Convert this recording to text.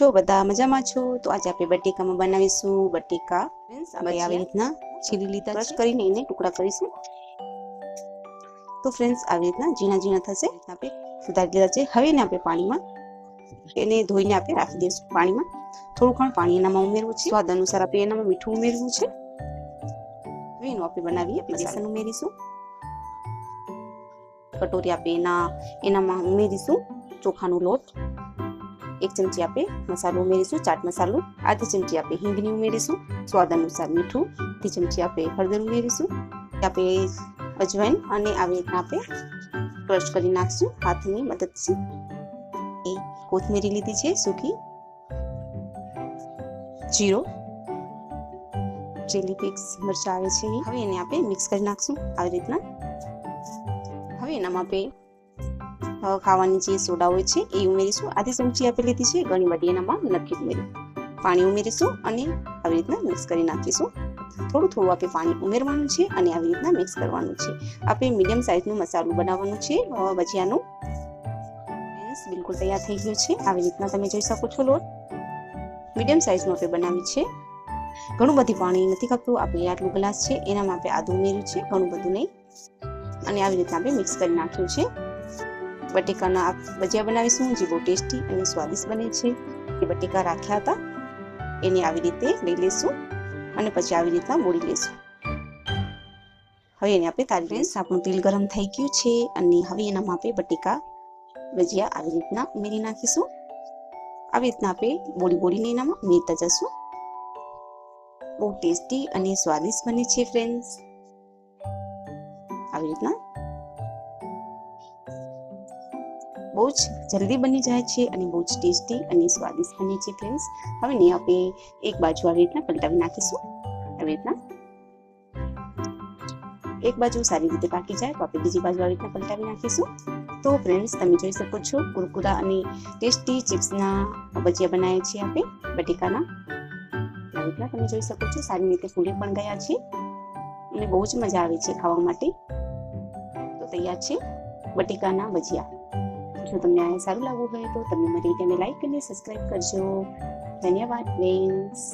છો? બધા મજામાં છો? તો આજે આપણે બટેકામાં બનાવીશું. બટેકા Friends, આપણે આવી રીતના છીલી લીધા ક્રશ કરીને એને ટુકડા કરીશું. તો ફ્રેન્ડ્સ આવી રીતના ઝીણા ઝીણા થશે. આપણે સુધારી લીધા છે. હવે એને આપણે પાણીમાં એને ધોઈને આપણે રાખી દઈશું પાણીમાં. થોડું ઘણું પાણી એનામાં ઉમેરવું છે. સ્વાદ અનુસાર આપણે એનામાં મીઠું ઉમેરવું છે. હવે એનું આપણે બનાવીએ. આપણે બેસન ઉમેરીશું. કટોરી આપણે એના એનામાં ઉમેરીશું. ચોખાનો લોટ. એક ચમચી આપણે મસાલો ઉમેરીશું ચાટ મસાલો આધી ચમચી આપણે હિંગની ઉમેરીશું સ્વાદ અનુસાર મીઠું અડધી ચમચી આપણે હળદર ઉમેરીશું આપણે અજવાઈન અને આવી રીતના આપણે ક્રશ કરી નાખશું હાથની મદદથી એ કોથમીરી લીધી છે સૂકી જીરો ચીલી ફ્લેક્સ મરચાં આવે છે. હવે એને આપણે મિક્સ કરી નાખશું આવી રીતના હવે એનામાં આપણે ખાવાની જે સોડા હોય છે, એ ઉમેરીશું. આધી ચમચી આપી લીધી છે, ઘણી બધી એનામાં નથી ઉમેરી. પાણી ઉમેરીશું અને આવી રીતના મિક્સ કરી નાખીશું. થોડું થોડું આપણે પાણી ઉમેરવાનું છે અને આવી રીતના મિક્સ કરવાનું છે. આપણે મીડિયમ સાઇઝનું મસાલું બનાવવાનું છે ભજીયાનું. બિલકુલ તૈયાર થઈ ગયું છે. આવી રીતના તમે જોઈ શકો છો લોટ. મીડિયમ સાઇઝનું આપણે બનાવી છે. ઘણું બધું પાણી નથી ખાતું આપણે આટલું ગ્લાસ છે, એનામાં આપણે આદું ઉમેર્યું છે, ઘણું બધું નહીં. અને આવી રીતના આપણે મિક્સ કરી નાખ્યું છે. બટેકાના ભજીયા બનાવીશું. જે બહુ ટેસ્ટી અને સ્વાદિષ્ટ બને છે. એ બટેકા રાખ્યા હતા. એને આવી રીતે લઈ લઈશું અને પછી આવી રીતના બોળી લઈશું. હવે એને આપણે તારી ફ્રેન્ડ્સ આપણું તેલ ગરમ થઈ ગયું છે અને હવે એનામાં આપણે બટેકા ભજીયા આવી રીતના ઉમેરી નાખીશું. આવી રીતના આપણે બોળી બોળીને એનામાં ઉમેરતા જશું. બહુ ટેસ્ટી અને સ્વાદિષ્ટ બને છે ફ્રેન્ડ્સ આવી રીતના બહુ જ જલ્દી બની જાય છે અને બહુ જ ટેસ્ટી અને સ્વાદિષ્ટ બને છે ફ્રેન્ડ્સ હવે ને આપણે એક બાજુ આવી રીતના પલટાવી નાખીશું. આવી રીતના. એક બાજુ સારી રીતે પાકી જાય તો આપણે બીજી બાજુ આવી રીતના પલટાવી નાખીશું. તો ફ્રેન્ડ્સ તમે જોઈ શકો છો કુરકુરા અને ટેસ્ટી ચિપ્સના ભજીયા બનાવ્યા છે આપણે બટેકાના. આવી રીતના તમે જોઈ શકો છો સારી રીતે ફૂલી પણ ગયા છે અને બહુ જ મજા આવે છે ખાવા માટે. તો તૈયાર છે બટેકાના ભજીયા. જો તમને આ સારું લાગવું હોય તો તમે મારી વિડીયોને લાઈક અને સબસ્ક્રાઈબ કરજો. ધન્યવાદ ફ્રેન્ડ્સ